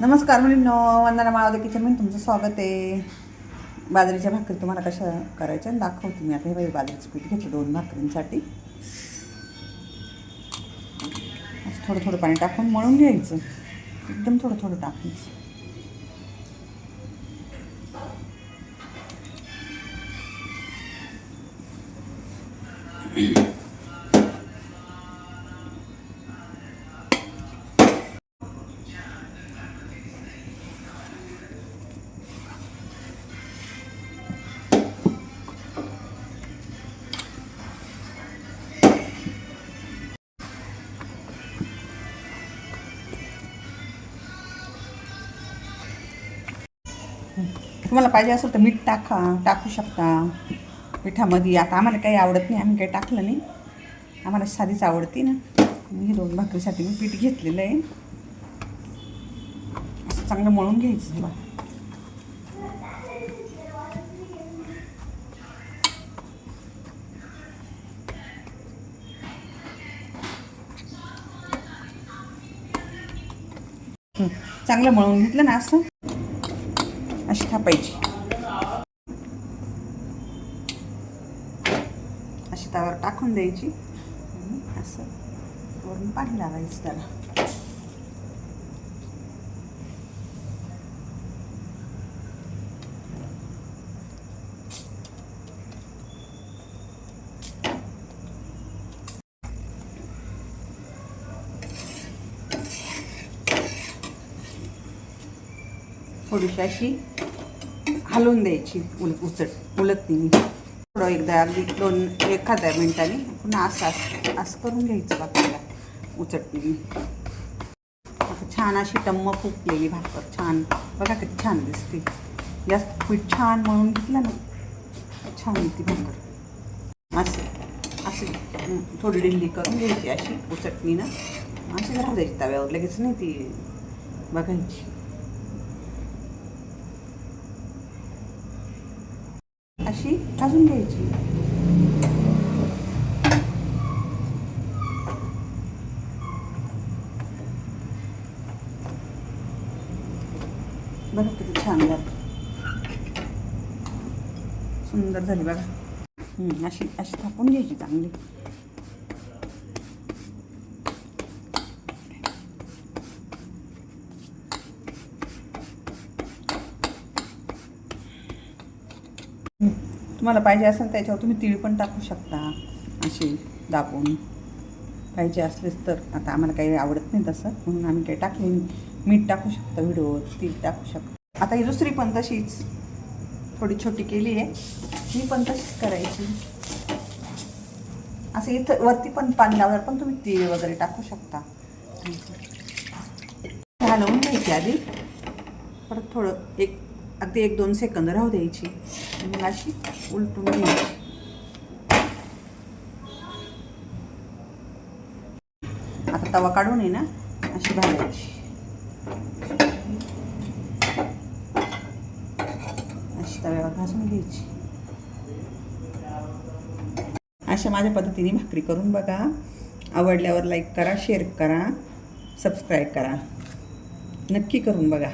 नमस्कार मुलींनो वंदना माळवदे किचनमध्ये तुमचं स्वागत आहे. बाजरीच्या भाकरी तुम्हाला कशा करायच्या दाखवते मी. आता हे बाई बाजरीचं पीठ घेतलं दोन भाकरींसाठी. असं थोडं थोडं पाणी टाकून मळून घ्यायचं. एकदम थोडं थोडं टाकायचं. तुम्हाला पाहिजे असेल तर मीठ टाका टाकू शकता. पिठामध्ये आता आम्हाला काही आवडत नाही आम्ही काही टाकलं नाही. आम्हाला साधीच आवडते ना. मी ही दोन भाकरीसाठी मी पीठ घेतलेलं आहे. असं चांगलं मळून घ्यायचं तुला चांगलं मळून घेतलं ना असं. अशी थापायची. अशी त्यावर टाकून द्यायची. आणि असं वरून पाणी लावायचं त्याला. थोडीशी अशी हलवून द्यायची उल उचट उलट नाही. थोडं एकदा अगदी दोन एखाद्या मिनटांनी पुन्हा असं असं असं करून घ्यायचं भाकरीला उचटणी छान अशी टम्म फुकलेली भाकर छान. बघा किती छान दिसते. जास्त पीठ छान मळून घेतलं ना छान येते भाकर. असं अशी थोडी डिल्ली करून घ्यायची अशी उचटणीनं. अशी घालून द्यायची तव्यावर लगेच नाही ती बघायची. अशी भाजून घ्यायची बघा किती छान झालं सुंदर झाली बघा हं, अशी अशी थापून घ्यायची चांगली तुम्हाला पाहिजे असेल त्याच्यावर तुम्ही तीळ पण टाकू शकता. अशी दाबून. पाहिजे असलेच तर. आता आम्हाला काही आवडत नाही तसं. म्हणून आम्ही काही टाकले मीठ टाकू शकता व्हिडिओवर तीळ टाकू शकता. आता ही दुसरी पण तशीच. थोडी छोटी केली आहे. ही पण तशीच करायची. असं इथं वरती पण पाणी लावल्यावर पण तुम्ही तीळ वगैरे टाकू शकता. घालवून घ्यायची आधी. परत थोडं एक अगदी एक दोन सेकंद राहू द्यायची. आणि मग अशी उलटून घ्यायची. आता तवा काढून आहे ना अशी भाजायची. अशी तव्यावर भाजून घ्यायची. अशा माझ्या पद्धतीने भाकरी करून बघा. आवडल्यावर लाईक करा शेअर करा सबस्क्राईब करा. नक्की करून बघा.